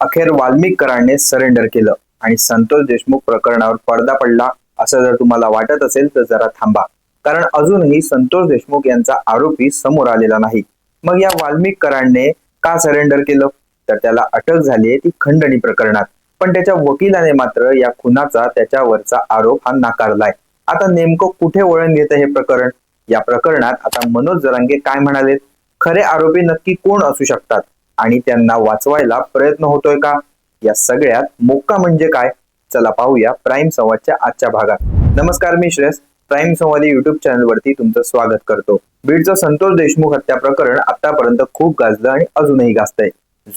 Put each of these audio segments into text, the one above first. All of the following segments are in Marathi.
अखेर वाल्मिकरांनी सरेंडर केलं. आणि संतोष देशमुख प्रकरणावर पडदा पडला असं जर तुम्हाला वाटत असेल तर जरा थांबा. कारण अजूनही संतोष देशमुख यांचा आरोपी समोर आलेला नाही. मग या वाल्मिकरांनी का सरेंडर केलं? तर त्याला अटक झाली आहे ती खंडणी प्रकरणात. पण त्याच्या वकिलाने मात्र या खुनाचा त्याच्यावरचा आरोप हा नाकारलाय. आता नेमकं कुठे वळण घेतं हे प्रकरण? या प्रकरणात आता मनोज जरांगे काय म्हणाले खरे आरोपी नक्की कोण असू शकतात? आणि त्यांना वाचवायला प्रयत्न होतोय का? या सगळ्यात मोक्का म्हणजे काय? चला पाहूया प्राईम संवादच्या आजच्या भागात. नमस्कार मी Shreyas. Prime Samvad YouTube channel वरती तुमचं स्वागत करतो. बीडचं संतोष देशमुख हत्या प्रकरण आतापर्यंत खूप गाजलं आणि अजूनही गाजतंय.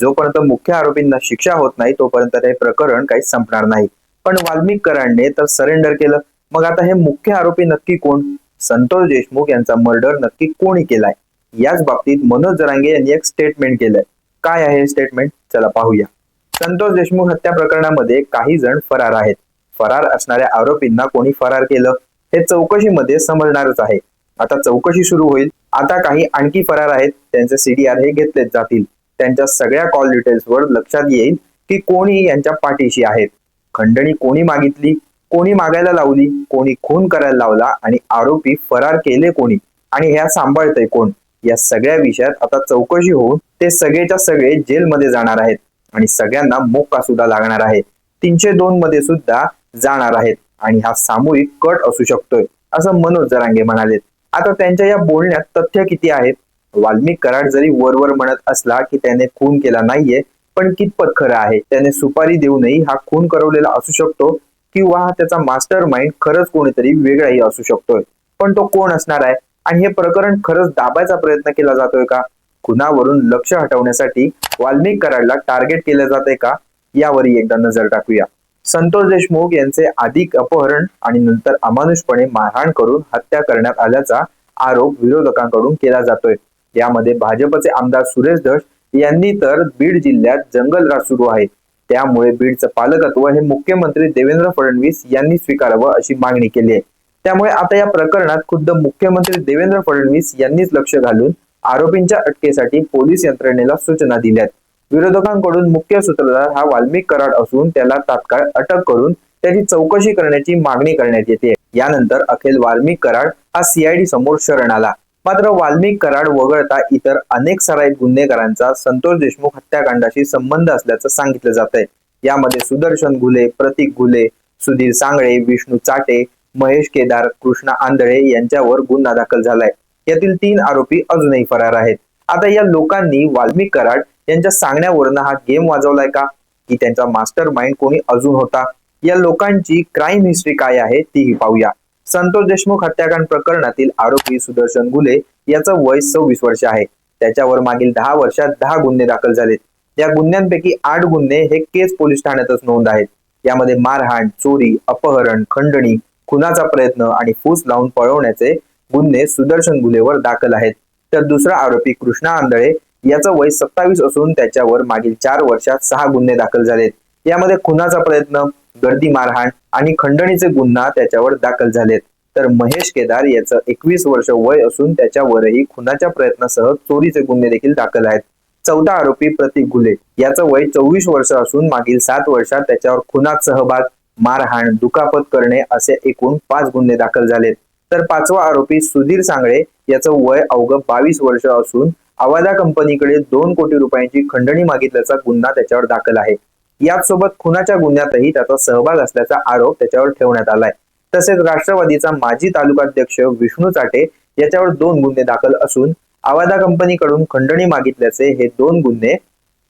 जोपर्यंत मुख्य आरोपींना शिक्षा होत नाही तोपर्यंत हे प्रकरण काही संपणार नाही. पण वाल्मिकरांनी तर सरेंडर केलं. मग आता हे मुख्य आरोपी नक्की कोण? संतोष देशमुख यांचा मर्डर नक्की कोणी केलाय? याच बाबतीत मनोज जरांगे यांनी एक स्टेटमेंट केलंय. काय आहे स्टेटमेंट चला पाहूया. संतोष देशमुख हत्या प्रकरणामध्ये काही जण फरार आहेत. फरार असणाऱ्या आरोपींना कोणी फरार केलं? हे चौकशीमध्ये समजणारच आहे. आता चौकशी सुरू होईल. आता काही आणखी फरार आहेत. त्यांचे सीडीआर हे घेतलेच जातील. त्यांच्या सगळ्या कॉल डिटेल्सवर लक्षात येईल की कोणी यांच्या पाठीशी आहेत. खंडणी कोणी मागितली? कोणी मागायला लावली? कोणी खून करायला लावला? आणि आरोपी फरार केले कोणी? आणि ह्या सांभाळतंय कोण? या सगळ्या विषयात आता चौकशी होऊन ते सगळेच्या सगळे जेलमध्ये जाणार आहेत. आणि सगळ्यांना मोक्का सुद्धा लागणार आहे. तीनशे दोन मध्ये सुद्धा जाणार आहेत. आणि हा सामूहिक कट असू शकतोय असं मनोज जरांगे म्हणाले आता त्यांच्या या बोलण्यात तथ्य किती आहेत वाल्मिक कराड जरी वरवर म्हणत असला की त्याने खून केला नाहीये पण कितपत खरं आहे? त्याने सुपारी देऊनही हा खून करवलेला असू शकतो किंवा त्याचा मास्टर माइंड खरंच कोणीतरी वेगळाही असू शकतोय. पण तो कोण असणार आहे? आणि हे प्रकरण खरंच दाबायचा प्रयत्न केला जातोय का? खुनावरून लक्ष हटवण्यासाठी वाल्मिक कराडला टार्गेट केलं जाते का? यावरही एकदा नजर टाकूया. संतोष देशमुख यांचे अधिक अपहरण आणि नंतर अमानुषपणे मारहाण करून हत्या करण्यात आल्याचा आरोप विरोधकांकडून केला जातोय. यामध्ये भाजपचे आमदार सुरेश धस यांनी तर बीड जिल्ह्यात जंगलराज सुरू आहे. त्यामुळे बीडचं पालकत्व हे मुख्यमंत्री देवेंद्र फडणवीस यांनी स्वीकारावं अशी मागणी केली आहे. त्यामुळे आता या प्रकरणात खुद्द मुख्यमंत्री देवेंद्र फडणवीस यांनीच लक्ष घालून आरोपींच्या अटकेसाठी पोलीस यंत्रणेला सूचना दिल्यात. विरोधकांकडून मुख्य सूत्रधार हा वाल्मिक कराड असून त्याला तात्काळ अटक करून त्याची चौकशी करण्याची मागणी करण्यात येते. यानंतर अखेर वाल्मिक कराड हा सीआयडी समोर शरण आला. मात्र वाल्मिक कराड वगळता इतर अनेक सराईत गुन्हेगारांचा संतोष देशमुख हत्याकांडाशी संबंध असल्याचं सांगितलं जात आहे यामध्ये सुदर्शन घुले प्रतीक घुले सुधीर सांगळे विष्णू चाटे महेश केदार कृष्णा आंधळे यांच्यावर गुन्हा दाखल झालाय. यातील तीन आरोपी अजूनही फरार आहेत. आता या लोकांनी वाल्मिक कराड यांच्या सांगण्यावरनं हा गेम वाजवलाय का? की त्यांचा मास्टर माइंड कोणी अजून होता? या लोकांची क्राईम हिस्ट्री काय आहे तीही पाहूया. संतोष देशमुख हत्याकांड प्रकरणातील आरोपी सुदर्शन गुले याचं वय सव्वीस वर्ष आहे. त्याच्यावर मागील दहा वर्षात दहा गुन्हे दाखल झालेत. या गुन्ह्यांपैकी आठ गुन्हे हे केस पोलीस ठाण्यातच नोंद आहेत. यामध्ये मारहाण चोरी अपहरण खंडणी खुनाचा प्रयत्न आणि फूस लावून पळवण्याचे गुन्हे सुदर्शन गुलेवर दाखल आहेत. तर दुसरा आरोपी कृष्णा आंधळे याचं वय सत्तावीस असून त्याच्यावर मागील चार वर्षात सहा गुन्हे दाखल झालेत. यामध्ये खुनाचा प्रयत्न गर्दी मारहाण आणि खंडणीचे गुन्हा त्याच्यावर दाखल झालेत. तर महेश केदार याचं एकवीस वर्ष वय असून त्याच्यावरही खुनाच्या प्रयत्नासह चोरीचे गुन्हे देखील दाखल आहेत. चौथा आरोपी प्रतीक गुले याचं वय चोवीस वर्ष असून मागील सात वर्षात त्याच्यावर खुनात सहभाग मारहाण दुखापत करणे असे एकूण पाच गुन्हे दाखल झालेत. तर पाचवा आरोपी सुधीर सांगळे याचं वय अवघं बावीस वर्ष असून आवादा कंपनीकडे दोन कोटी रुपयांची खंडणी मागितल्याचा गुन्हा त्याच्यावर दाखल आहे. याचसोबत खुनाच्या गुन्ह्यातही त्याचा सहभाग असल्याचा आरोप त्याच्यावर ठेवण्यात आलाय. तसेच राष्ट्रवादीचा माजी तालुकाध्यक्ष विष्णू चाटे याच्यावर दोन गुन्हे दाखल असून आवादा कंपनीकडून खंडणी मागितल्याचे हे दोन गुन्हे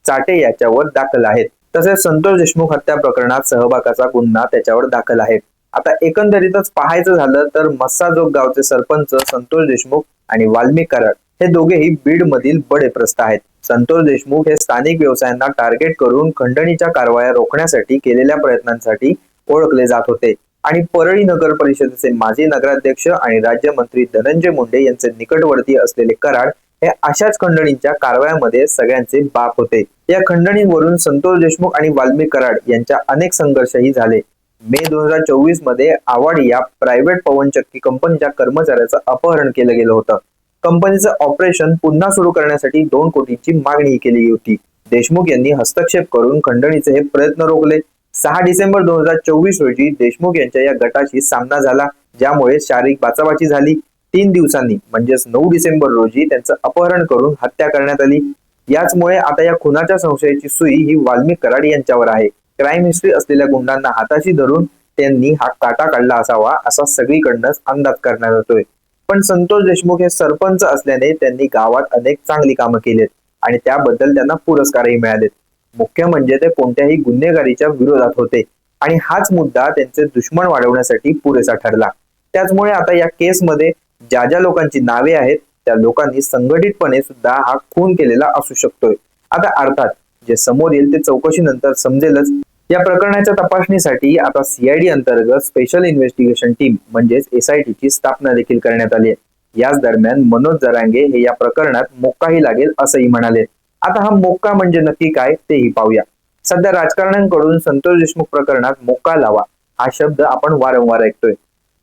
चाटे याच्यावर दाखल आहेत. तसेच संतोष देशमुख हत्या प्रकरणात सहभागाचा गुन्हा त्याच्यावर दाखल आहे. आता एकंदरीतच पाहायचं झालं तर मस्साजोग गावचे सरपंच संतोष देशमुख आणि वाल्मिक कराड हे दोघेही बीड मधील बडे प्रस्थ आहेत. संतोष देशमुख हे स्थानिक व्यवसायांना टार्गेट करून खंडणीच्या कारवाया रोखण्यासाठी केलेल्या प्रयत्नांसाठी ओळखले जात होते. आणि परळी नगर परिषदेचे माजी नगराध्यक्ष आणि राज्यमंत्री धनंजय मुंडे यांचे निकटवर्ती असलेले कराड हे अशाच खंडणीच्या कारवायामध्ये सगळ्यांचे बाप होते. या खंडणीवरून संतोष देशमुख आणि वाल्मिक कराड यांच्या अनेक संघर्षही झाले. मे दोन हजार चोवीसमध्ये आवाड या प्रायव्हेट पवनचक्की कंपनीच्या कर्मचाऱ्याचं अपहरण केलं गेलं होतं. कंपनीचं ऑपरेशन पुन्हा सुरू करण्यासाठी दोन कोटींची मागणी केली होती. देशमुख यांनी हस्तक्षेप करून खंडणीचे हे प्रयत्न रोखले. सहा डिसेंबर दोन हजार चोवीस रोजी देशमुख यांच्या या गटाशी सामना झाला ज्यामुळे शारीरिक बाचाबाची झाली. तीन दिवसांनी म्हणजेच नऊ डिसेंबर रोजी त्यांचं अपहरण करून हत्या करण्यात आली. याचमुळे आता या खुनाच्या संशयाची सुई ही वाल्मिक कराड यांच्यावर आहे. क्राईम हिस्ट्री असलेल्या गुंडांना हाताशी धरून त्यांनी हा काटा काढला असावा असा सगळीकडनंच अंदाज करण्यात येतोय. पण संतोष देशमुख हे सरपंच असल्याने त्यांनी गावात अनेक चांगली कामं केलीत आणि त्याबद्दल त्यांना पुरस्कारही मिळालेत. मुख्य म्हणजे ते कोणत्याही गुन्हेगारीच्या विरोधात होते आणि हाच मुद्दा त्यांचे दुश्मन वाढवण्यासाठी पुरेसा ठरला. त्याचमुळे आता या केसमध्ये ज्या ज्या लोकांची नावे आहेत त्या लोकांनी संघटितपणे सुद्धा हा खून केलेला असू शकतोय. आता अर्थात जे समोर येईल ते चौकशीनंतर समजेलच. या प्रकरणाच्या तपासणीसाठी आता सीआयडी अंतर्गत स्पेशल इन्व्हेस्टिगेशन टीम म्हणजेच एसआयटीची स्थापना देखील करण्यात आली आहे. याच दरम्यान मनोज जरांगे हे या प्रकरणात मोक्काही लागेल असंही म्हणाले. आता हा मोक्का म्हणजे नक्की काय तेही पाहूया. सध्या राजकारण्यांकडून संतोष देशमुख प्रकरणात मोक्का लावा हा शब्द आपण वारंवार ऐकतोय.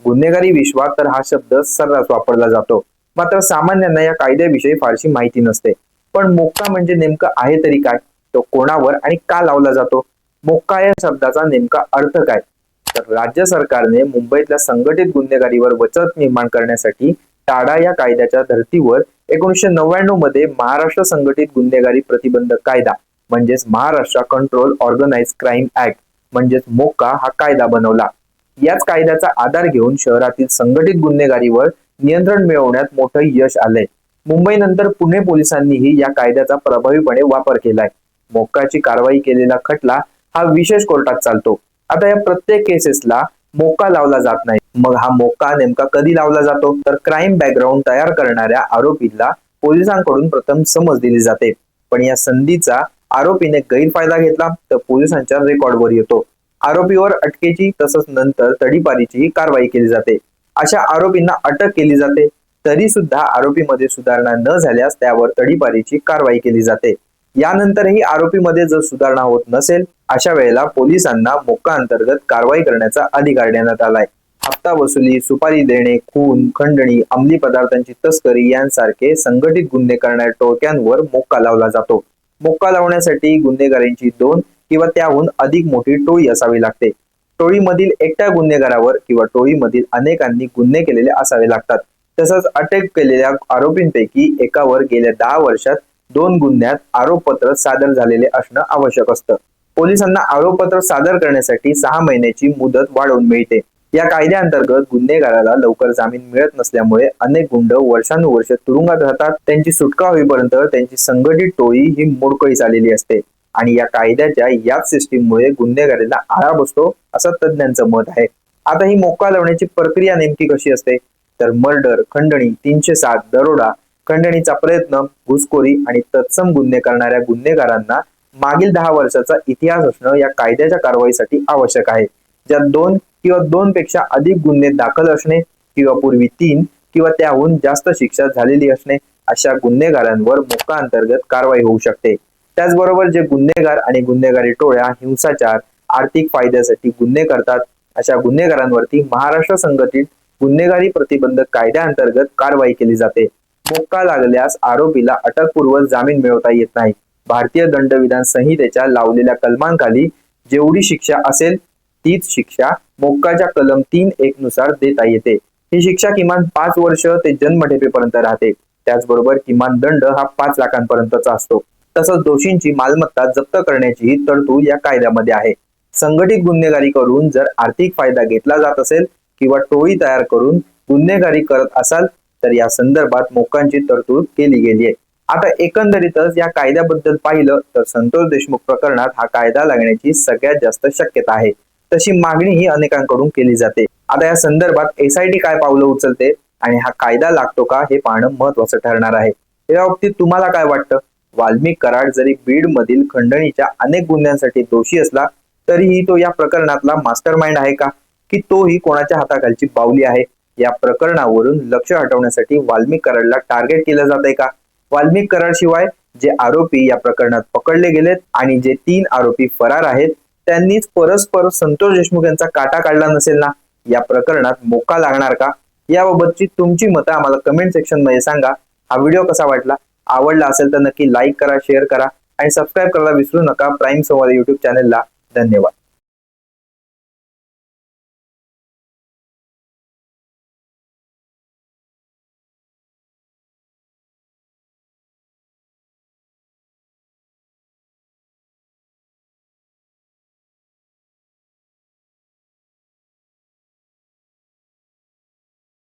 गुन्हेगारी विश्वात तर हा शब्द सर्रास वापरला जातो. मात्र सामान्यांना या कायद्याविषयी फारशी माहिती नसते. पण मोक्का म्हणजे नेमकं आहे तरी काय? तो कोणावर आणि का लावला जातो? मोक्का या शब्दाचा नेमका अर्थ काय? तर राज्य सरकारने मुंबईतल्या संघटित गुन्हेगारीवर वचत निर्माण करण्यासाठी टाडा या कायद्याच्या धर्तीवर एकोणीसशे नव्याण्णवमध्ये महाराष्ट्र संघटित गुन्हेगारी प्रतिबंधक कायदा म्हणजेच Maharashtra control organise crime act म्हणजेच मोक्का हा कायदा बनवला. याच कायद्याचा आधार घेऊन शहरातील संघटित गुन्हेगारीवर नियंत्रण मिळवण्यात मोठं यश आलंय. मुंबईनंतर पुणे पोलिसांनीही या कायद्याचा प्रभावीपणे वापर केलाय. मोक्काची कारवाई केलेला खटला हा विशेष कोर्टात चालतो. आता या प्रत्येक केसेसला मोक्का लावला जात नाही. मग हा मोक्का नेमका कधी लावला जातो? तर क्राईम बॅकग्राऊंड तयार करणाऱ्या आरोपीला पोलिसांकडून प्रथम समज दिली जाते. पण या संधीचा आरोपीने गैरफायदा घेतला तर पोलिसांच्या रेकॉर्डवर येतो. आरोपीवर अटकेची तसंच नंतर तडीपारीची कारवाई केली जाते. अशा आरोपींना अटक केली जाते. तरी सुद्धा आरोपीमध्ये सुधारणा न झाल्यास त्यावर तडीपारीची कारवाई केली जाते. यानंतरही आरोपीमध्ये जर सुधारणा होत नसेल अशा वेळेला पोलिसांना मोक्का अंतर्गत कारवाई करण्याचा अधिकार देण्यात आलाय. हप्ता वसुली सुपारी देणे खून खंडणी अंमली पदार्थांची तस्करी यांसारखे संघटित गुन्हे करणाऱ्या टोळक्यांवर मोक्का लावला जातो. मोक्का लावण्यासाठी गुन्हेगारांची दोन किंवा त्याहून अधिक मोठी टोळी असावी लागते. टोळीमधील एकट्या गुन्हेगारावर किंवा टोळीमधील अनेकांनी गुन्हे केलेले असावे लागतात. तसंच अटक केलेल्या आरोपींपैकी एकावर गेल्या दहा वर्षात दोन गुन्ह्यात आरोपपत्र सादर झालेले असणं आवश्यक असतं. पोलिसांना आरोपपत्र सादर करण्यासाठी सहा महिन्याची मुदत वाढवून मिळते. या कायद्याअंतर्गत गुन्हेगाराला लवकर जामीन मिळत नसल्यामुळे अनेक गुंड वर्षानुवर्ष तुरुंगात राहतात. त्यांची सुटका होईपर्यंत त्यांची संघटित टोळी ही मोडकळीस आलेली असते. आणि या कायद्याच्या याच सिस्टीममुळे गुन्हेगारीला आळा बसतो असं तज्ज्ञांचं मत आहे. आता ही मोक्का लावण्याची प्रक्रिया नेमकी कशी असते? तर मर्डर खंडणी तीनशे सात दरोडा खंडणीचा प्रयत्न घुसखोरी आणि तत्सम गुन्हे करणाऱ्या गुन्हेगारांना मागील दहा वर्षाचा इतिहास असणं या कायद्याच्या कारवाईसाठी आवश्यक आहे. ज्यात दोन किंवा दोन पेक्षा अधिक गुन्हे दाखल असणे किंवा पूर्वी तीन किंवा त्याहून जास्त शिक्षा झालेली असणे अशा गुन्हेगारांवर मोक्का अंतर्गत कारवाई होऊ शकते. त्याचबरोबर जे गुन्हेगार आणि गुन्हेगारी टोळ्या हिंसाचार आर्थिक फायद्यासाठी गुन्हे करतात अशा गुन्हेगारांवरती महाराष्ट्र संघटित गुन्हेगारी प्रतिबंधक कायद्याअंतर्गत कारवाई केली जाते. मोक्का लागल्यास आरोपीला अटकपूर्व जामीन मिळवता येत नाही. भारतीय दंडविधान संहितेच्या लावलेल्या कलमांखाली जेवढी शिक्षा असेल तीच शिक्षा मोक्काच्या कलम तीन एक नुसार देता येते. ही शिक्षा किमान पाच वर्ष ते जन्मठेपेपर्यंत राहते. त्याचबरोबर किमान दंड हा पाच लाखांपर्यंतचा असतो. तसंच दोषींची मालमत्ता जप्त करण्याचीही तरतूद या कायद्यामध्ये आहे. संघटित गुन्हेगारी करून जर आर्थिक फायदा घेतला जात असेल किंवा टोळी तयार करून गुन्हेगारी करत असाल तर या संदर्भात मोक्कांची तरतूद केली गेली आहे. आता एकंदरीतच या कायद्याबद्दल पाहिलं तर संतोष देशमुख प्रकरणात हा कायदा लागण्याची सगळ्यात जास्त शक्यता आहे. तशी मागणी ही अनेकांकडून केली जाते. आता या संदर्भात एसआयटी काय पावलं उचलते आणि हा कायदा लागतो का हे पाहणं महत्वाचं ठरणार आहे. या बाबतीत तुम्हाला काय वाटतं? वाल्मिक कराड जरी बीड मधील खंडणीच्या अनेक गुन्ह्यांसाठी दोषी असला तरीही तो या प्रकरणातला मास्टर माइंड आहे का? की तोही कोणाच्या हाताखालची बावली आहे? या प्रकरणावरून लक्ष हटवण्यासाठी वाल्मिक कराडला टार्गेट केलं जात आहे का? वाल्मिक कराड शिवाय जे आरोपी या प्रकरणात पकडले गेलेत आणि जे तीन आरोपी फरार आहेत त्यांनीच परस्पर संतोष देशमुख यांचा काटा काढला नसेल ना? या प्रकरणात मोका लागणार का? याबाबतची तुमची मतं आम्हाला कमेंट सेक्शनमध्ये सांगा. हा व्हिडिओ कसा वाटला? आवडला असेल तर नक्की लाईक करा शेअर करा आणि सबस्क्राईब करायला विसरू नका. प्राईम संवाद युट्यूब चॅनलला धन्यवाद.